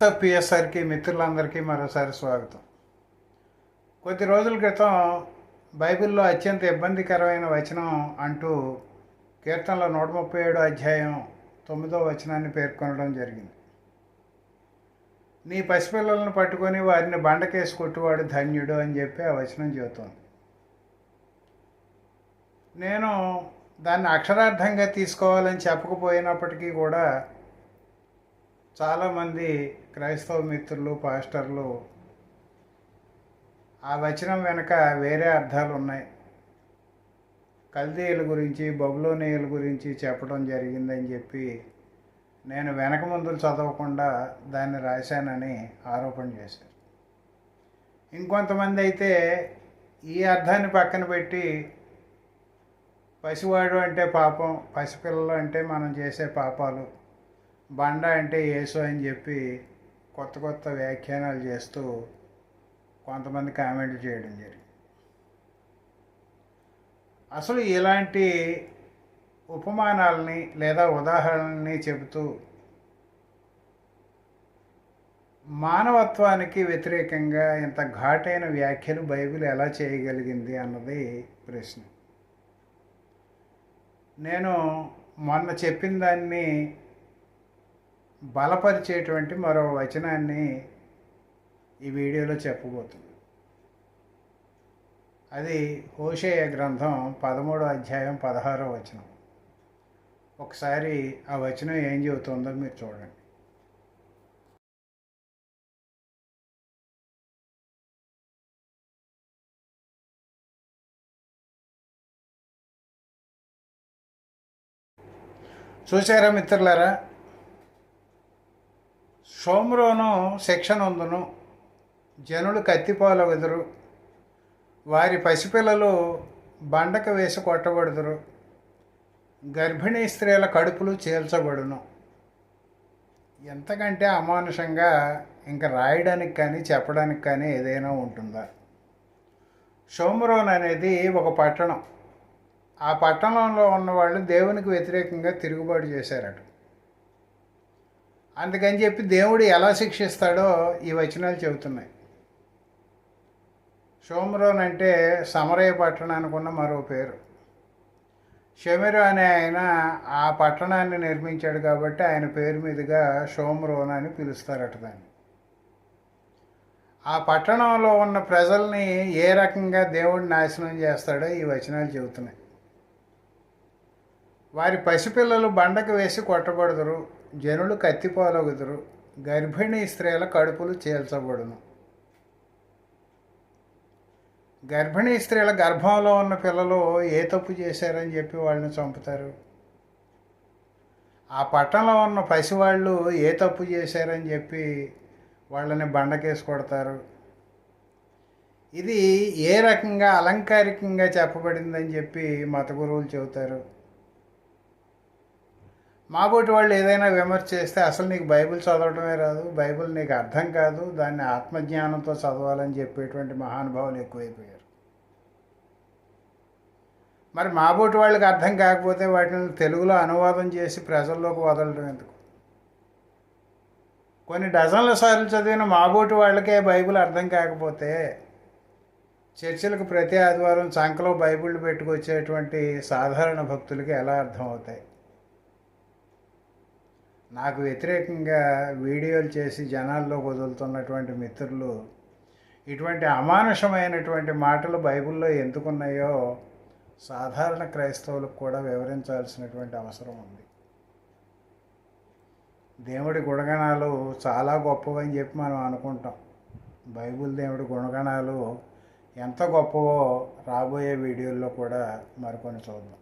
పిఎస్ఆర్కి మిత్రులందరికీ మరోసారి స్వాగతం. కొద్ది రోజుల క్రితం బైబిల్లో అత్యంత ఇబ్బందికరమైన వచనం అంటూ కీర్తనలో నూట ముప్పై ఏడు అధ్యాయం తొమ్మిదో వచనాన్ని పేర్కొనడం జరిగింది. నీ పసిపిల్లలను పట్టుకొని వారిని బండకేసి కొట్టువాడు ధన్యుడు అని చెప్పి ఆ వచనం చెబుతోంది. నేను దాన్ని అక్షరార్థంగా తీసుకోవాలని చెప్పకపోయినప్పటికీ కూడా చాలామంది క్రైస్తవ మిత్రులు పాస్టర్లు ఆ వచనం వెనక వేరే అర్థాలు ఉన్నాయి. కల్దీయుల గురించి బబులోనియుల గురించి చెప్పడం జరిగిందని చెప్పి నేను వెనక ముందులు చదవకుండా దాన్ని రాశానని ఆరోపణ చేశారు. ఇంకొంతమంది అయితే ఈ అర్థాన్ని పక్కన పెట్టి పసివాడు అంటే పాపం పసిపిల్లలు అంటే మనం చేసే పాపాలు బండ అంటే యేసు అని చెప్పి కొత్త కొత్త వ్యాఖ్యానాలు చేస్తూ కొంతమంది కామెంట్లు చేయడం జరిగింది. అసలు ఇలాంటి ఉపమానాలని లేదా ఉదాహరణని చెబుతూ మానవత్వానికి వ్యతిరేకంగా ఇంత ఘాటైన వ్యాఖ్యలు బైబిల్ ఎలా చేయగలిగింది అన్నది ప్రశ్న. నేను మొన్న చెప్పిన దాన్ని బలపరిచేటువంటి మరో వచనాన్ని ఈ వీడియోలో చెప్పబోతుంది అది హోషేయ గ్రంథం పదమూడో అధ్యాయం పదహారో వచనం. ఒకసారి ఆ వచనం ఏం చెబుతుందో మీరు చూడండి. చూసారా మిత్రులారా? సోమరోను శిక్షణ ఉందును జనులు కత్తిపాలవెదురు వారి పసిపిల్లలు బండక వేసి కొట్టబడుదురు. గర్భిణీ స్త్రీల కడుపులు చీల్చబడును. ఎంతకంటే అమానుషంగా ఇంకా రాయడానికి కానీ చెప్పడానికి కానీ ఏదైనా ఉంటుందా? సోమరోన్ అనేది ఒక పట్టణం. ఆ పట్టణంలో ఉన్నవాళ్ళు దేవునికి వ్యతిరేకంగా తిరుగుబాటు చేశారట. అందుకని చెప్పి దేవుడు ఎలా శిక్షిస్తాడో ఈ వచనాలు చెబుతున్నాయి. షోమ్రోన్ అంటే సమరయ పట్టణానికి ఉన్న మరో పేరు. షమిరు అనే ఆయన ఆ పట్టణాన్ని నిర్మించాడు కాబట్టి ఆయన పేరు మీదుగా షోమ్రోన్ అని పిలుస్తారట దాన్ని. ఆ పట్టణంలో ఉన్న ప్రజల్ని ఏ రకంగా దేవుడు నాశనం చేస్తాడో ఈ వచనాలు చెబుతున్నాయి. వారి పసిపిల్లలు బండకు వేసి కొట్టబడదురు జనులు కత్తిపోలగుదురు. గర్భిణీ స్త్రీల కడుపులు చీల్చబడును. గర్భిణీ స్త్రీల గర్భంలో ఉన్న పిల్లలు ఏ తప్పు చేశారని చెప్పి వాళ్ళని చంపుతారు? ఆ పట్టణంలో ఉన్న పసివాళ్ళు ఏ తప్పు చేశారని చెప్పి వాళ్ళని బండకేసి కొడతారు? ఇది ఏ రకంగా అలంకారికంగా చెప్పబడిందని చెప్పి మత గురువులు చెబుతారు? మాబోటి వాళ్ళు ఏదైనా విమర్శ చేస్తే అసలు నీకు బైబిల్ చదవటమే రాదు బైబిల్ నీకు అర్థం కాదు దాన్ని ఆత్మజ్ఞానంతో చదవాలని చెప్పేటువంటి మహానుభావులు ఎక్కువైపోయారు. మరి మాబోటి వాళ్ళకి అర్థం కాకపోతే వాటిని తెలుగులో అనువాదం చేసి ప్రజల్లోకి వదలడం ఎందుకు? కొన్ని డజన్ల సార్లు చదివిన మాబోటి వాళ్ళకే బైబిల్ అర్థం కాకపోతే చర్చిలకు ప్రతి ఆదివారం చంకలో బైబిల్ పెట్టుకొచ్చేటువంటి సాధారణ భక్తులకి ఎలా అర్థం అవుతాయి? నాకు వ్యతిరేకంగా వీడియోలు చేసి జనాల్లో వదులుతున్నటువంటి మిత్రులు ఇటువంటి అమానుషమైనటువంటి మాటలు బైబిల్లో ఎందుకున్నాయో సాధారణ క్రైస్తవులకు కూడా వివరించాల్సినటువంటి అవసరం ఉంది. దేవుడి గుణగణాలు చాలా గొప్పవని చెప్పి మనం అనుకుంటాం. బైబిల్ దేవుడి గుణగణాలు ఎంత గొప్పవో రాబోయే వీడియోల్లో కూడా మరికొని చూద్దాం.